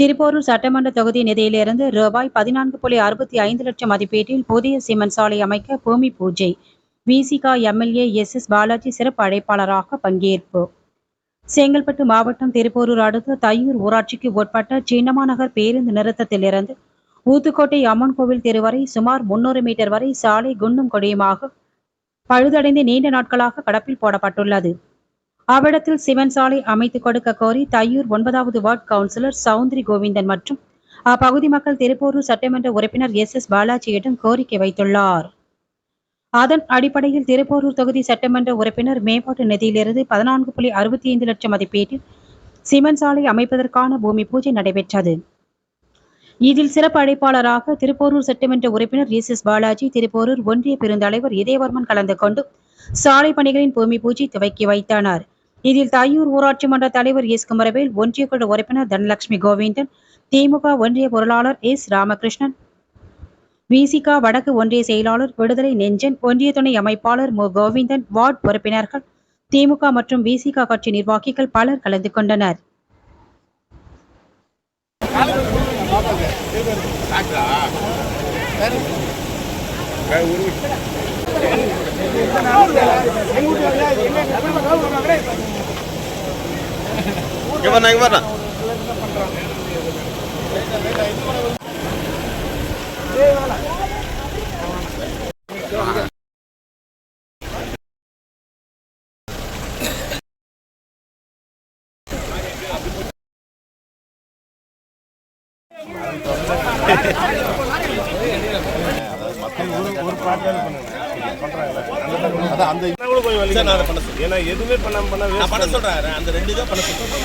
திருப்போரூர் சட்டமன்ற தொகுதி நிதியிலிருந்து ரூபாய் பதினான்கு புள்ளி அறுபத்தி ஐந்து லட்சம் மதிப்பீட்டில் புதிய சிமெண்ட் சாலை அமைக்க பூமி பூஜை. Visika MLA S S Balaji சிறப்பு அழைப்பாளராக பங்கேற்பு. செங்கல்பட்டு மாவட்டம் திருப்போரூர் அடுத்த தையூர் ஊராட்சிக்கு உட்பட்ட சின்னமாநகர் பேருந்து நிறுத்தத்திலிருந்து ஊத்துக்கோட்டை அம்மன் கோவில் தெரு வரை சுமார் முன்னூறு மீட்டர் வரை சாலை குண்டும் கொடியுமாக பழுதடைந்து நீண்ட நாட்களாக கடப்பில் போடப்பட்டுள்ளது. அவ்விடத்தில் சிவன் சாலை அமைத்து கொடுக்க கோரி தையூர் ஒன்பதாவது வார்டு கவுன்சிலர் சவுந்தரி கோவிந்தன் மற்றும் அப்பகுதி மக்கள் திருப்போரூர் சட்டமன்ற உறுப்பினர் எஸ் எஸ் பாலாஜியிடம் கோரிக்கை வைத்துள்ளார். அதன் அடிப்படையில் திருப்போரூர் தொகுதி சட்டமன்ற உறுப்பினர் மேம்பாட்டு நிதியிலிருந்து பதினான்கு புள்ளி அறுபத்தி ஐந்து லட்சம் மதிப்பீட்டில் சிமெண்ட் சாலை அமைப்பதற்கான பூமி பூஜை நடைபெற்றது. இதில் சிறப்பு அழைப்பாளராக திருப்போரூர் சட்டமன்ற உறுப்பினர் எஸ் எஸ் பாலாஜி திருப்போரூர் ஒன்றிய பெருந்தலைவர் இதயவர்மன் கலந்து கொண்டு சாலை பணிகளின் பூமி பூஜை துவக்கி வைத்தனர். இதில் தாயூர் ஊராட்சி மன்ற தலைவர் எஸ் குமரவேல் ஒன்றிய குழு உறுப்பினர் தனலட்சுமி கோவிந்தன் திமுக ஒன்றிய பொருளாளர் எஸ் ராமகிருஷ்ணன் விசிகா வடக்கு ஒன்றிய செயலாளர் விடுதலை நெஞ்சன் ஒன்றிய துணை அமைப்பாளர் மு கோவிந்தன் வார்டு உறுப்பினர்கள் திமுக மற்றும் விசிகா கட்சி நிர்வாகிகள் பலர் கலந்து கொண்டனர். இங்கே வரணும் இங்கே வரணும் அதான் அந்த கூட வலி சார், நான் அதை பண்ண சொல்றேன். ஏன்னா எதுவுமே பண்ணா waste பண்ண சொல்றேன். அந்த ரெண்டு தான் பண்ண சொல்றேன்.